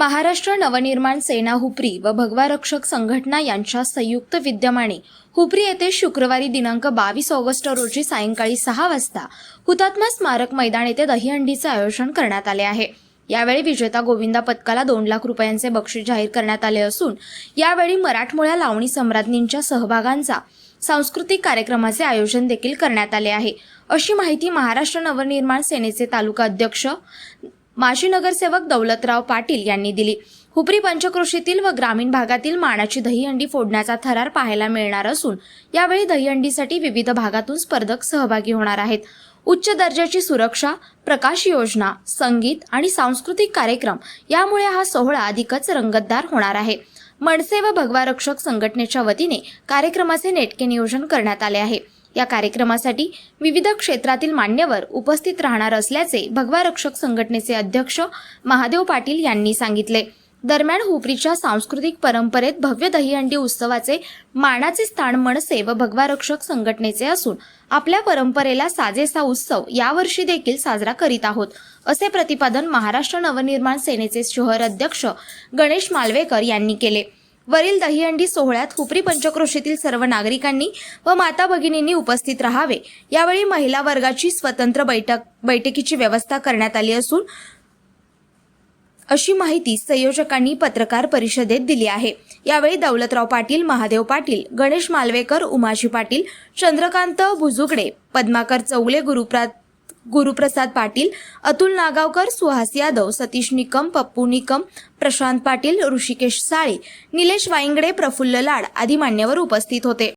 महाराष्ट्र नवनिर्माण सेना हुपरी व भगवा रक्षक संघटना यांच्या संयुक्त विद्यमाने हुपरी येथे शुक्रवारी दिनांक बावीस ऑगस्ट रोजी सायंकाळी सहा वाजता हुतात्मा स्मारक मैदान येथे दहीहंडीचे आयोजन करण्यात आले आहे. यावेळी विजेता गोविंदा पथकाला दोन लाख रुपयांचे बक्षीस जाहीर करण्यात आले असून यावेळी मराठमोळ्या लावणी सम्राज्ञींच्या सहभागांचा सांस्कृतिक कार्यक्रमाचे आयोजन देखील करण्यात आले आहे. अशी माहिती महाराष्ट्र नवनिर्माण सेनेचे तालुका अध्यक्ष माजी नगरसेवक दौलतराव पाटील यांनी दिली. हुपरी पंचकृषीतील व ग्रामीण भागातील मानाची दहीहंडी फोडण्याचा थरार पाहायला मिळणार असून यावेळी दहीहंडीसाठी विविध भागातून स्पर्धक सहभागी होणार आहेत. उच्च दर्जाची सुरक्षा प्रकाश योजना संगीत आणि सांस्कृतिक कार्यक्रम यामुळे हा सोहळा अधिकच रंगतदार होणार आहे. मनसे व भगवा रक्षक संघटनेच्या वतीने कार्यक्रमाचे नेटके नियोजन करण्यात आले आहे. या कार्यक्रमासाठी विविध क्षेत्रातील मान्यवर उपस्थित राहणार असल्याचे भगवा रक्षक संघटनेचे अध्यक्ष महादेव पाटील यांनी सांगितले. दरम्यान हुपरीच्या सांस्कृतिक परंपरेत भव्य दहीहंडी उत्सवाचे मानाचे स्थान मनसे व भगवा रक्षक संघटनेचे असून आपल्या परंपरेला साजेसा उत्सव यावर्षी देखील साजरा करीत आहोत असे प्रतिपादन महाराष्ट्र नवनिर्माण सेनेचे शहर अध्यक्ष गणेश मालवेकर यांनी केले. वरील दहीहंडी सोहळ्यात हुपरी पंचक्रोशीतील सर्व नागरिकांनी व माता भगिनींनी उपस्थित राहावे. यावेळी महिला वर्गाची स्वतंत्र बैठक बैठकीची व्यवस्था करण्यात आली असून अशी माहिती संयोजकांनी पत्रकार परिषदेत दिली आहे. यावेळी दौलतराव पाटील महादेव पाटील गणेश मालवेकर उमाजी पाटील चंद्रकांत भुजुगडे पद्माकर चौगले गुरुप्रात गुरुप्रसाद पाटील अतुल नागावकर सुहास यादव सतीश निकम पप्पू निकम प्रशांत पाटील ऋषिकेश साळे निलेश वाईंगडे प्रफुल्ल लाड आदी मान्यवर उपस्थित होते.